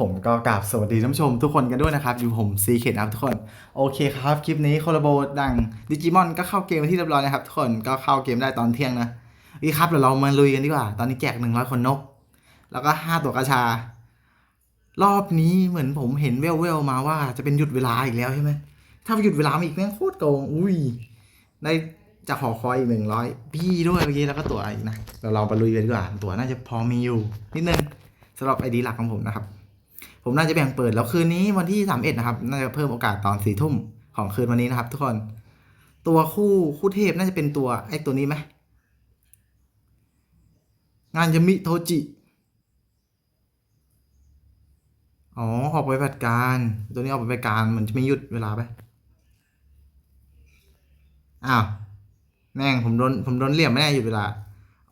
ผมก็กราบสวัสดีท่านผู้ชมทุกคนกันด้วยนะครับ อยู่ผมซีเคนะครับทุกคน โอเคครับ คลิปนี้โคลาโบดังดิจิมอนก็เข้าเกมที่เรียบร้อยนะครับ ทุกคนก็เข้าเกมได้ตอนเที่ยงนะนี่ครับเดี๋ยวเรามาลุยกันดีกว่า ตอนนี้แจกหนึ่งร้อยคนนก แล้วก็ห้าตัวกระชา รอบนี้เหมือนผมเห็นเวลเวลๆมาว่าจะเป็นหยุดเวลาอีกแล้วใช่ไหมถ้าหยุดเวลามาอีกแม่งโคตรโกงอุ้ยได้จะขอคอยอีกหนึ่งร้อยพี่ด้วยเมื่อกี้แล้วก็ตัวอีกนะเราลองไปลุยกันดีกว่าตัวน่าจะพอมีอยู่นิดนึงสำหรับไอดีหลักของผมนะครับ ผมน่าจะแบ่งเปิดแล้วคืนนี้วันที่สามเอ็ดนะครับ น่าจะเพิ่มโอกาสตอนสี่ทุ่มของคืนวันนี้นะครับ ทุกคน ตัวคู่คู่เทพน่าจะเป็นตัวไอ้ตัวนี้ไหมงานยมิโทจิ อ๋อ ออกไปปฏิบัติการ ตัวนี้ออกไปปฏิบัติการเหมือนจะไม่หยุดเวลาไป อ้าว แม่งผมโดนผมโดนเหลี่ยมไม่ได้หยุดเวลา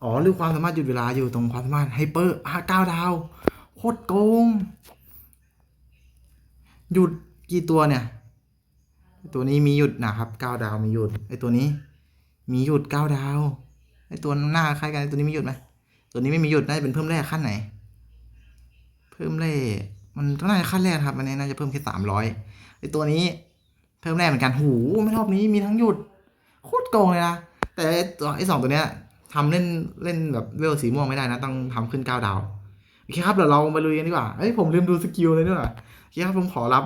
อ๋อหรือความสามารถหยุดเวลาอยู่ตรงความสามารถไฮเปอร์อะเก้าดาว โคตรโกง หยุดกี่ตัวเนี่ย ตัวนี้มีหยุดนะครับเก้าดาวมีหยุดไอตัวนี้ มีหยุดเก้าดาวไอตัวหน้าคล้ายกันไอตัวนี้มีหยุดไหมตัวนี้ไม่มีหยุดน่าจะเป็นเพิ่มแรกขั้นไหน เพิ่มแรกมันต้องน่าจะขั้นแรกครับอันนี้น่าจะเพิ่มแค่สามร้อยไอตัวนี้เพิ่มแรกเหมือนกันหูไม่รอบนี้มีทั้งหยุดโคตรโกงเลยนะแต่ไอ้ตัวไอสองตัวเนี้ยทำเล่นเล่นแบบเวลสีม่วงไม่ได้นะ ต้องทำขึ้นเก้าดาว โอเคครับเดี๋ยวเรามาลุยกันดีกว่าเอ้ยผมลืมดูสกิลเลยด้วยว่ะโอเคครับผมขอรับ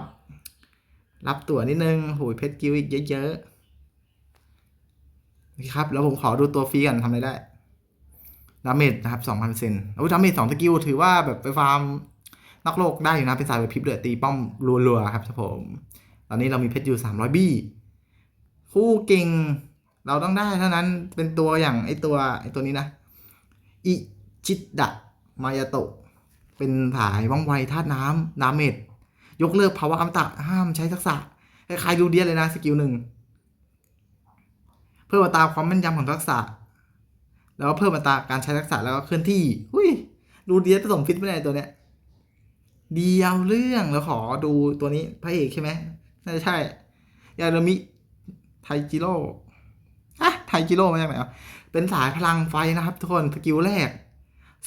รับตั๋วนิดนึงโหยเพชรกิวอีกเยอะๆโอเคครับ แล้วผมขอดูตัวฟรีกันทำอะไรได้ดาเมจนะครับสองพันเซนโอ้ยดาเมจสองสกิลถือว่าแบบไปฟาร์มนักโลกได้อยู่นะเป็นสายแบบพิบเดือดตีป้อมรัวๆครับครับผม ตอนนี้เรามีเพชรอยู่สามร้อยบี้คู่เก่งเราต้องได้เท่านั้นเป็นตัวอย่างไอตัวไอตัวนี้นะ อิชิดะมายาโตะ เป็นสายว่องไวธาตุน้ำดาเมจยกเลิกภาวะอมตะห้ามใช้ทักษะคล้ายๆดูเดียเลยนะสกิลหนึ่งเพิ่มอัตราความแม่นยำของทักษะ แล้วก็เพิ่มอัตราการใช้ทักษะแล้วก็เคลื่อนที่อุ้ยดูเดียผสมฟิตไม่ได้ตัวเนี้ยเดียวเรื่องแล้วขอดูตัวนี้พระเอกใช่ไหมน่าจะใช่ยาโรมิไทจิโร่อะไทจิโร่มาจากไหนอะเป็นสายพลังไฟนะครับทุกคนสกิลแรก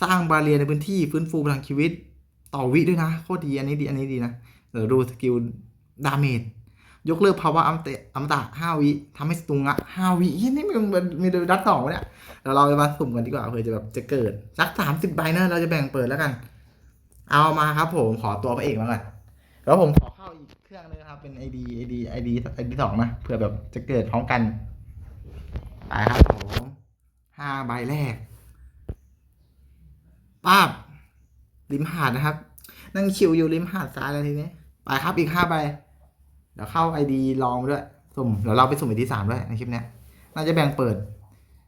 สร้างบาเรียในพื้นที่ฟื้นฟูพลังชีวิต ต่อวิด้วยนะโคตรดีอันนี้ดีอันนี้ดีนะเดี๋ยวดูสกิลดาเมจยกเลิกภาวะอัมเตอัมตะห้าวิทำให้สตุงอะห้าวิเฮ้ยนี่มันมันมีเดดัตสองวะเนี่ยเดี๋ยวเราจะมาสุ่มกันดีกว่าเผื่อจะแบบจะเกิดสักสามสิบใบนะเราจะแบ่งเปิดแล้วกัน เอามาครับผมขอตัวพระเอกมาก่อนแล้วผมขอเข้าอีกเครื่องนึงครับเป็น ID ID ID ID สองนะเผื่อแบบจะเกิดพร้อมกันไปครับผมห้าใบแรก ป้าบริมหาดนะครับ นั่งชิวอยู่ริมหาดซ้ายแล้วทีนี้ ไปครับอีกห้าใบเดี๋ยวเข้าไอดีลองด้วยสุ่มเดี๋ยวเราไปสุ่มไอดีสามด้วยในคลิปเนี้ยน่าจะแบ่งเปิด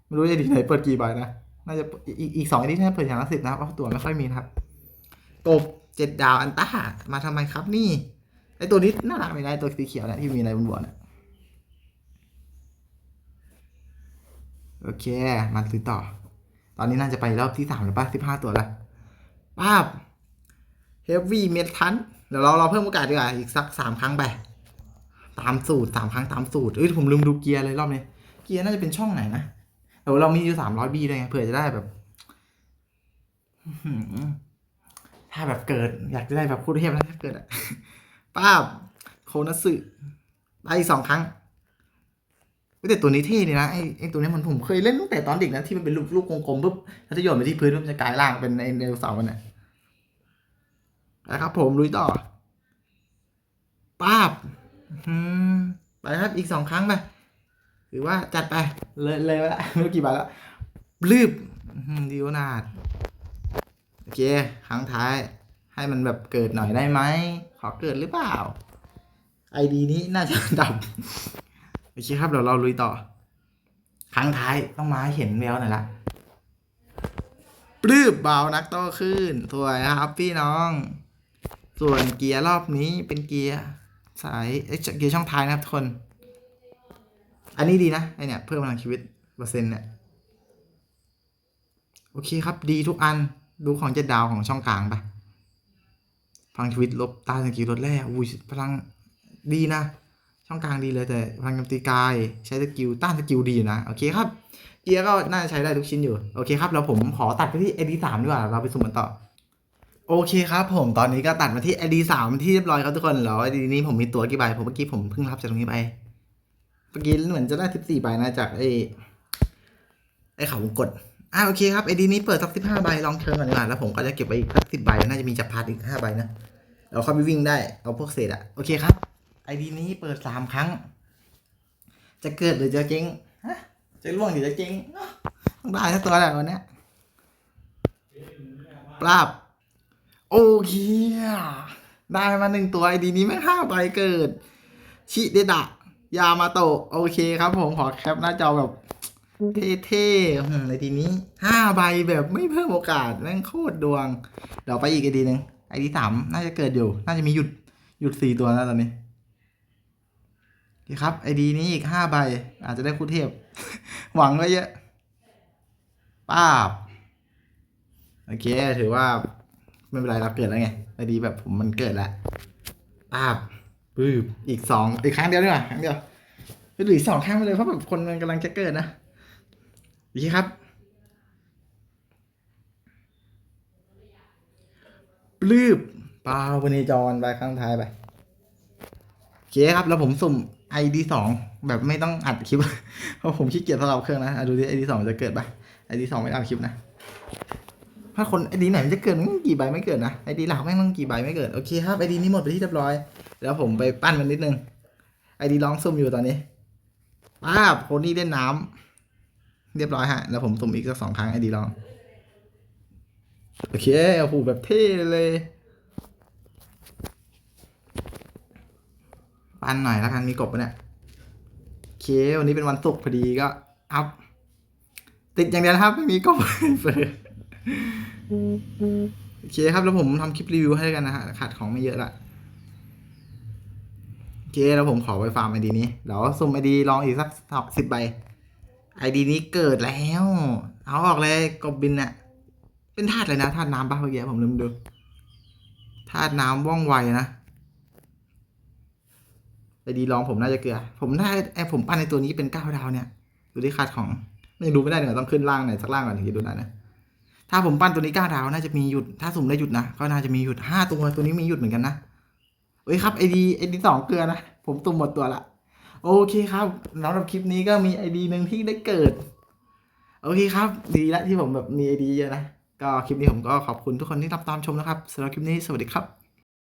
ไม่รู้จะดีไหนเปิดกี่ใบนะน่าจะอีกอีกสองไอดีน่าจะเปิดอย่างละสิบนะครับเพราะตัวไม่ค่อยมีครับ กบเจ็ดดาวอันต้ามาทำไมครับนี่ไอตัวนี้น่ารักเลยนะไอ้ตัวสีเขียวเนี่ยที่มีอะไรบนหัวเนี่ยโอเค มาซื้อต่อ ตอนนี้น่าจะไปรอบที่สามหรือป่ะสิบห้าตัวล้วป้าบเฮฟวี่เมทันเดี๋ยวเราเราเพิ่มโอกาสดีกว่าอีกสักสามครั้งไป ตามสูตรสามครั้งตามสูตรเอ้ยผมลืมดูเกียร์เลยรอบนี้ เกียร์น่าจะเป็นช่องไหนนะเดี๋ยวเรามีอยู่สามร้อยบีด้วยไงเผื่อจะได้แบบถ้าแบบเกิด อยากจะได้แบบคู่เทพแล้วถ้าเกิดอะป้าบโคนัสึไปอีกสองครั้ง แต่ตัวนี้เท่ดีนะไอ้ไอ้ตัวนี้มันผมเคยเล่นตั้งแต่ตอนเด็กนะที่มันเป็นลูกลูกกลมๆปุ๊บถ้าจะโยนไปที่พื้นมันจะกลายร่างเป็นไอ้ไดโนเสาร์มันน่ะนะครับผมลุยต่อป้าบไปครับอีกสองครั้งไปถือว่าจัดไปเลยเลยละไม่รู้กี่บาทแล้วลืบอื้อหือดีวนาดโอเคครั้งท้าย ให้มันแบบเกิดหน่อยได้ไหมขอเกิดหรือเปล่าไอดีนี้น่าจะดับ โอเคครับเดี๋ยวเราลุยต่อ ครั้งท้ายต้องมาให้เห็นแววหน่อยละปลื้บเบานักโตขึ้น สวยครับพี่น้อง ส่วนเกียร์รอบนี้เป็นเกียร์สายเอ้ยเกียร์ช่องท้ายนะครับทุกคน อันนี้ดีนะไอเนี่ยเพิ่มพลังชีวิตเปอร์เซ็นต์เนี่ยโอเคครับดีทุกอันดูของเจ็ดดาวของช่องกลางไปพลังชีวิตลบตาสกิลลดแร่อุ้ยพลังดีนะ ช่องกลางดีเลยแต่พลังโจมตีกาย ใช้สกิลต้านสกิลดีอยู่นะโอเคครับเกียร์ก็น่าจะใช้ได้ทุกชิ้นอยู่ โอเคครับ แล้วผมขอตัดไปที่ AD สามดีกว่า เราไปสุ่มกันต่อ โอเคครับ ผมตอนนี้ก็ตัดมาที่ ID สามที่เรียบร้อยครับทุกคนแล้ว ID นี้ผมมีตัวกี่ใบผมเมื่อกี้ผมเพิ่งรับจากตรงนี้ไปเมื่อกี้เหมือนจะได้สิบสี่ใบนะจากไอ้ไอ้เขาวงกดอ่าโอเคครับ ID นี้เปิดสักสิบห้าใบลองเชิญก่อนดีกว่าแล้วผมก็จะเก็บไว้อีกสักสิบใบน่าจะมีจับพาร์ทอีกห้าใบนะเราเข้าไปวิ่งได้เอาพวกเศษอะโอเคครับ ID นี้เปิดสามครั้ง จะเกิดหรือจะเจ๊งจะร่วงหรือจะเจ๊งต้องได้ทั้งตัวแหละวันเนี้ยปราบ โอเคได้มาหนึ่งตัวไอดีนี้แม่ห้าใบเกิด ชิเดดะ ยามาโตะโอเคครับผมขอแคปหน้าจอแบบเท่ๆในทีนี้ห้าใบแบบไม่เพิ่มโอกาสแม่งโคตรดวง เดี๋ยวไปอีกไอดีหนึ่งไอดีสามน่าจะเกิดอยู่ น่าจะมีหยุดหยุดสี่ตัวแล้วตอนนี้ โอเครับไอดีนี้อีกห้าใบ อาจจะได้คู่เทพ หวังไว้เยอะป้าบโอเค ถือว่า ไม่เป็นไรเราเกิดแล้วไงไอดีแบบผมมันเกิดแล้วป้าบปื้บอีกสองอีกครั้งเดียวดีกว่าครั้งเดียวหรืออีกสองครั้งไปเลยเพราะแบบคนมันกำลังจะเกิดนะโอเครับปลื้บปาวันนี้จรไปข้างท้ายไปโอเคครับ แล้วผมสุ่ม ID สองแบบไม่ต้องอัดคลิป เพราะผมขี้เกียจสลับเครื่องนะดูดิ ID สองจะเกิดปะ ID สองไม่อัดคลิปนะ ถ้าคนไอดีไหนมันจะเกิดมันกี่ใบไม่เกิดนะไอดีหลักแม่งต้องกี่ใบไม่เกิด โอเคครับไอดีนี้หมดไปที่เรียบร้อย แล้วผมไปปั้นมันนิดนึงไอดีลองซุ่มอยู่ตอนนี้ป้าคนนี้เล่นน้ำเรียบร้อยฮะ แล้วผมสุ่มอีกสักสองครั้งไอดีลอง โอเคโอ้โหแบบเท่เลย ปั้นหน่อยแล้วกันมีกบปะเนี่ยโอเควันนี้เป็นวันศุกร์พอดีก็อัพ ติดอย่างเดียวนะครับ ไม่มีกบเปิดโอเคครับแล้วผมทำคลิปรีวิวให้กันนะฮะขาดของไม่เยอะละโอเคแล้วผมขอไปฟาร์มไอดีนี้เดี๋ยวสุ่มไอดีลองอีกสักสิบใบไอดีนี้เกิดแล้ว เอาออกเลยกบบินเนี่ยเป็นธาตุอะไรนะธาตุน้ำปะเมื่อกี้ผมลืมดูธาตุน้ำว่องไวนะ ไอดีลองผมน่าจะเกลือ ผมได้ไอผมปั้นในตัวนี้เป็นเก้าดาวเนี่ยดูที่ขาดของไม่ดูไม่ได้เดี๋ยวต้องขึ้นล่างหน่อยสักล่างก่อนถึงจะดูได้นะถ้าผมปั้นตัวนี้เก้าดาวน่าจะมีหยุดถ้าสุ่มได้หยุดนะก็น่าจะมีหยุดห้าตัวตัวนี้มีหยุดเหมือนกันนะเอ้ยครับไอดีไอดีสองเกลือนะผมตุ่มหมดตัวละโอเคครับสำหรับคลิปนี้ก็มีไอดีหนึ่งที่ได้เกิด โอเคครับ ดีละที่ผมแบบมีไอดีเยอะนะ ก็คลิปนี้ผมก็ขอบคุณทุกคนที่รับตามชมนะครับสำหรับคลิปนี้สวัสดีครับ